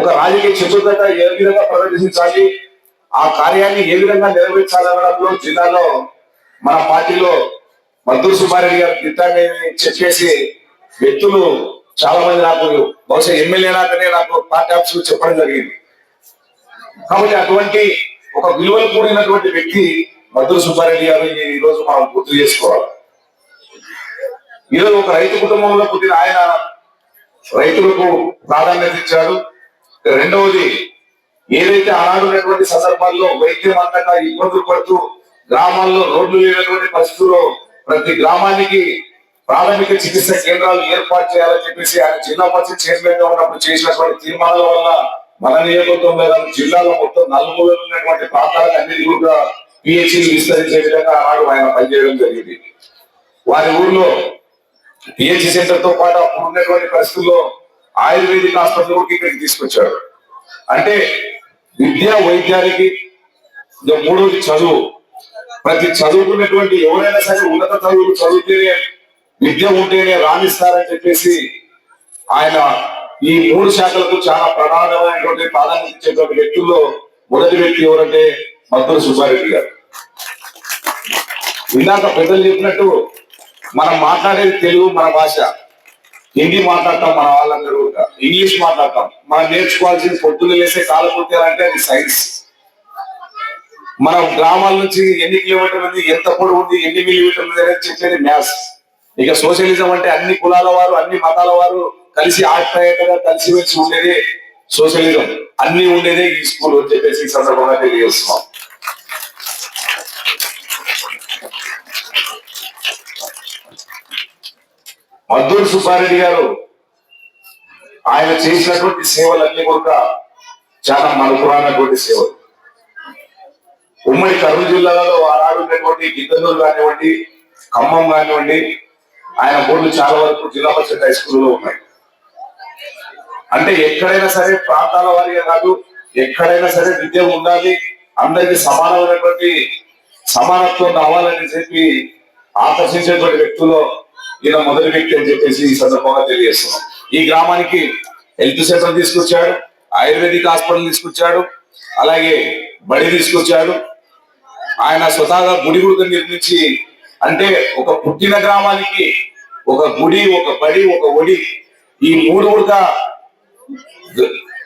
ఒక రాజకీయ చతుర్థత ఏ విధంగా ప్రదర్శించాలి? ఆ కార్యాన్ని ఏ విధంగా నెరవేర్చాలనడంలో జిల్లాలో మన పార్టీలో మద్దూరు సుబ్బారెడ్డి గారు తిట్టాన్ని చెప్పేసి వ్యక్తులు చాలా మంది నాకు బహుశా ఎమ్మెల్యే నాకనే నాకు పార్టీ ఆఫీసులు చెప్పడం జరిగింది. కాబట్టి అటువంటి ఒక విలువలు కూడినటువంటి వ్యక్తి మద్దూరు సుబ్బారెడ్డి గారు ఈ రోజు మనం గుర్తు చేసుకోవాలి. ఈరోజు ఒక రైతు కుటుంబంలో పుట్టిన ఆయన రైతులకు ప్రాధాన్యత ఇచ్చాడు. రెండవది ఏదైతే ఆనాడు సందర్భాల్లో వైద్యం అందక ఇబ్బందులు పడుతూ గ్రామాల్లో రోడ్లు లేనటువంటి పరిస్థితుల్లో ప్రతి గ్రామానికి ప్రాథమిక చికిత్స కేంద్రాలు ఏర్పాటు చేయాలని చెప్పేసి ఆయన జిల్లా పరిషత్ చైర్మన్గా ఉన్నప్పుడు చేసినటువంటి తీర్మానాల వల్ల మన నియోజకవర్గంలో జిల్లాలో మొత్తం నలుగురు ఉన్నటువంటి ప్రాంతాలకు అన్నిటి కూడా పిహెచ్సి విస్తరించే విధంగా ఆనాడు ఆయన పనిచేయడం జరిగింది. వారి ఊర్లో పిహెచ్సి సెంటర్తో పాటు అప్పుడు ఉన్నటువంటి పరిస్థితుల్లో ఆయుర్వేదిక్ ఆసుపత్రి కూడా ఇక్కడికి తీసుకొచ్చాడు అంటే విద్య వైద్యానికి మూడోది చదువు. ప్రతి చదువుకున్నటువంటి ఎవరైనా సరే ఉన్నత చదువులు చదివితేనే విద్య ఉంటేనే రాణిస్తారని చెప్పేసి ఆయన ఈ మూడు శాఖలకు చాలా ప్రధానమైనటువంటి ప్రాధాన్యత ఇచ్చేటువంటి వ్యక్తుల్లో మొదటి వ్యక్తి ఎవరంటే మద్దూరు సుబ్బారెడ్డి గారు. ఇందాక పెద్దలు చెప్పినట్టు మనం మాట్లాడేది తెలుగు మన భాష. హిందీ మాట్లాడతాం మన వాళ్ళందరూ కూడా. ఇంగ్లీష్ మాట్లాడతాం. మనం నేర్చుకోవాల్సింది పొద్దున్న లేసే కాలకృత్యాలు అంటే అది సైన్స్. మన గ్రామాల నుంచి ఎన్ని కిలోమీటర్లు ఉంది ఎంత పొడవు ఉంది ఎన్ని మిలిమీటర్లు ఉంది అనేది చెప్పేది మ్యాథ్స్. ఇక సోషలిజం అంటే అన్ని కులాల వారు అన్ని మతాల వారు కలిసి ఆప్యాయతగా కలిసి వచ్చి ఉండేదే సోషలిజం. అన్ని ఉండేదే ఈ స్కూల్ అని చెప్పేసి ఈ సందర్భంగా తెలియజేస్తున్నాం. మద్దూరు సుబ్బారెడ్డి గారు ఆయన చేసినటువంటి సేవలన్నీ కూడా చాలా మనుపురానటువంటి సేవలు. ఉమ్మడి కర్నూలు జిల్లాలో ఆనాడు గిద్దూరు గిద్దనూరు కానివ్వండి ఖమ్మం కానివ్వండి ఆయన బోర్డులు చాలా వరకు జిల్లా పరిషత్ హై స్కూల్లో ఉన్నాయి. అంటే ఎక్కడైనా సరే ప్రాంతాల వారిగా కాదు ఎక్కడైనా సరే విద్య ఉండాలి అందరికి సమానమైనటువంటి సమానత్వం రావాలని చెప్పి ఆకర్షించేటువంటి వ్యక్తుల్లో ఈయన మొదటి వ్యక్తి అని చెప్పేసి ఈ సందర్భంగా తెలియజేస్తున్నాం. ఈ గ్రామానికి హెల్త్ సెంటర్ తీసుకొచ్చాడు ఆయుర్వేదిక్ హాస్పిటల్ తీసుకొచ్చాడు అలాగే బడి తీసుకొచ్చాడు. ఆయన స్వతహాగా గుడి గుడిగా నిర్మించి అంటే ఒక పుట్టిన గ్రామానికి ఒక గుడి ఒక బడి ఒక ఒడి ఈ మూడు కూడా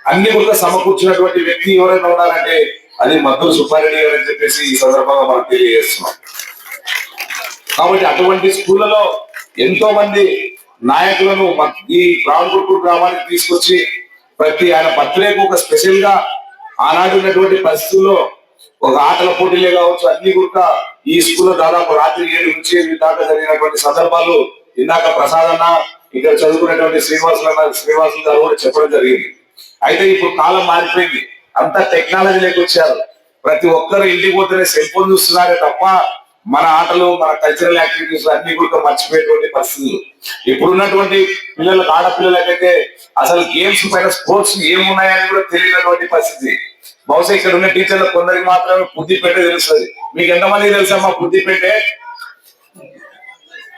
అన్ని కూడా సమకూర్చినటువంటి వ్యక్తి ఎవరైనా ఉన్నారంటే అది మద్దూరు సుబ్బారెడ్డి గారు అని చెప్పేసి ఈ సందర్భంగా మనం తెలియజేస్తున్నాం. కాబట్టి అటువంటి స్కూళ్ళలో ఎంతో మంది నాయకులను ఈ రామగుట్టు గ్రామానికి తీసుకొచ్చి ప్రతి ఆయన బర్త్డేకు ఒక స్పెషల్గా ఆనాడు ఉన్నటువంటి పరిస్థితుల్లో ఒక ఆటల పోటీలే కావచ్చు అన్ని కూడా ఈ స్కూల్లో దాదాపు రాత్రి ఏడు నుంచి ఎనిమిది దాకా జరిగినటువంటి సందర్భాలు ఇందాక ప్రసాద్ అన్న ఇక్కడ చదువుకునేటువంటి శ్రీనివాసులు అన్న శ్రీనివాసులు గారు కూడా చెప్పడం జరిగింది. అయితే ఇప్పుడు కాలం మారిపోయింది. అంతా టెక్నాలజీ వచ్చారు ప్రతి ఒక్కరు ఇంటికి పోతేనే సెల్ ఫోన్ చూస్తున్నారే తప్ప మన ఆటలు మన కల్చరల్ యాక్టివిటీస్ అన్ని కూడా మర్చిపోయేటువంటి పరిస్థితులు. ఇప్పుడున్నటువంటి పిల్లలకు ఆడపిల్లలకైతే అసలు గేమ్స్ పైన స్పోర్ట్స్ ఏమున్నాయని కూడా తెలియనటువంటి పరిస్థితి. బహుశా ఇక్కడ ఉన్న టీచర్లు కొందరికి మాత్రమే బుద్ధిపేట తెలుస్తుంది. మీకు ఎంతమంది తెలుసా బుద్ధి పెట్టే?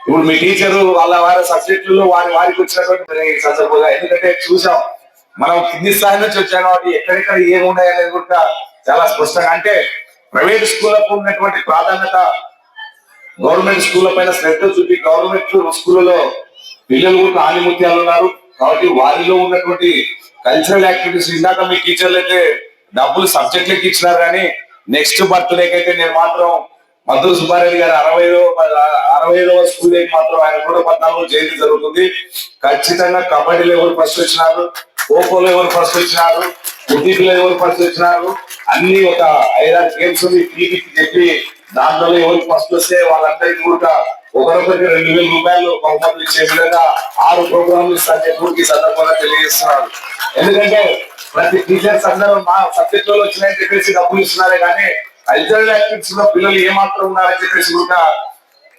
ఇప్పుడు మీ టీచర్ వాళ్ళ వారి సబ్జెక్టులలో వారి వారికి వచ్చినటువంటి సందర్భంగా ఎందుకంటే చూసాం మనం కింది స్థాయి నుంచి వచ్చాం కాబట్టి ఎక్కడెక్కడ ఏమున్నాయనేది కూడా చాలా స్పష్టంగా అంటే ప్రైవేట్ స్కూళ్ళకు ఉన్నటువంటి ప్రాధాన్యత గవర్నమెంట్ స్కూళ్ళ పైన శ్రద్ధ చూపి గవర్నమెంట్ స్కూళ్ళలో పిల్లలు కూడా ఆనిముత్యాలు ఉన్నారు. కాబట్టి వారిలో ఉన్నటువంటి కల్చరల్ యాక్టివిటీస్ ఇందాక మీ టీచర్లు అయితే డబ్బులు సబ్జెక్టులకి ఇచ్చినారు కానీ నెక్స్ట్ బర్త్డేకి అయితే నేను మాత్రం మధుర సుబ్బారెడ్డి గారు అరవై అరవై ఐదవ స్కూల్ మాత్రం ఆయన కూడా పద్నాలుగు జయంతి జరుగుతుంది. ఖచ్చితంగా కబడ్డీలో ఎవరు ఫస్ట్ వచ్చినారు ఖోఖోలో ఎవరు ఫస్ట్ వచ్చినారు ఉద్దిపిలో ఎవరు ఫస్ట్ వచ్చినారు. అన్ని ఒక ఐదారు గేమ్స్ పీకి చెప్పి దాంట్లో ఎవరు ఫస్ట్ వస్తే వాళ్ళందరికీ కూడా ఒకరొకరికి రెండు వేల రూపాయలు బహుమతులు ఇచ్చే విధంగా ఆరు ప్రోగ్రాంలు ఇస్తారని చెప్పి సందర్భంగా తెలియజేస్తున్నారు. ఎందుకంటే ప్రతి టీచర్స్ అందరూ మా సబ్జెక్టులో వచ్చినాయని చెప్పేసి డబ్బులు ఇస్తున్నారే కానీ కల్చరల్ యాక్టివిటీస్లో పిల్లలు ఏమాత్రం ఉన్నారని చెప్పేసి కూడా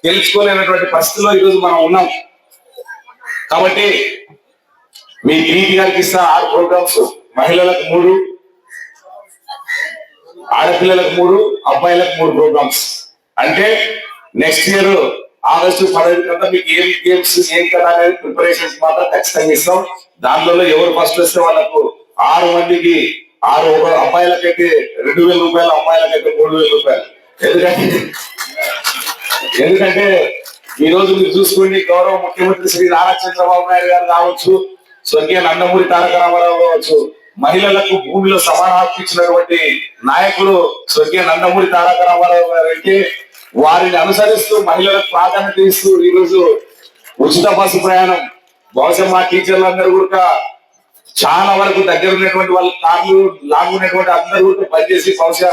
తెలుసుకోలేనటువంటి పరిస్థితిలో ఈరోజు మనం ఉన్నాం. కాబట్టి మీ కిరీటి గారికి ఇస్తున్న ఆరు ప్రోగ్రామ్స్ మహిళలకు మూడు ఆడపిల్లలకు మూడు అబ్బాయిలకు మూడు ప్రోగ్రామ్స్ అంటే నెక్స్ట్ ఇయర్ ఆగస్టు పదహైదు కదా మీకు ఏం గేమ్స్ ఏం కదా అనేది ప్రిపరేషన్స్ మాత్రం ఖచ్చితంగా ఇస్తాం. దాంట్లో ఎవరు ఫస్ట్ వస్తే వాళ్ళకు ఆరు మందికి ఆరు అబ్బాయిలకైతే రెండు వేల రూపాయలు అమ్మాయిలకైతే మూడు వేల రూపాయలు. ఎందుకంటే ఎందుకంటే ఈ రోజు మీరు చూసుకోండి గౌరవ ముఖ్యమంత్రి శ్రీ నారా చంద్రబాబు నాయుడు గారు కావచ్చు స్వర్గీయ నందమూరి తారక రామారావు కావచ్చు మహిళలకు భూమిలో సమాన హక్కు ఇచ్చినటువంటి నాయకుడు స్వర్గీయ నందమూరి తారక రామారావు గారు అయితే వారిని అనుసరిస్తూ మహిళలకు ప్రాధాన్యత ఇస్తూ ఈ రోజు ఉచిత బస్సు ప్రయాణం. బహుశా మా టీచర్లందరూ కూడా చాలా వరకు దగ్గర ఉన్నటువంటి వాళ్ళ కార్లు లాంగ్ ఉన్నటువంటి అందరూ కూడా పనిచేసి బహుశా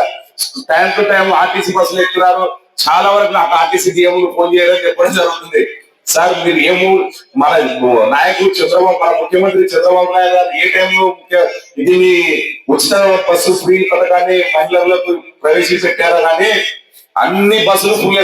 టైం టు టైం ఆర్టీసీ బస్సులు ఎక్కుతున్నారు. చాలా వరకు నాకు ఆర్టీసీ డిఎంలు ఫోన్ చేయడం చెప్పడం జరుగుతుంది. సార్ మీరు ఏమో మన నాయకుడు చంద్రబాబు మన ముఖ్యమంత్రి చంద్రబాబు నాయుడు గారు ఏ టైంలో ముఖ్య- ఇది మీ ఉచిత బస్సు ఫ్రీ పథకాన్ని మహిళలకు ప్రవేశపెట్టారా కానీ అన్ని బస్సులు ఫుల్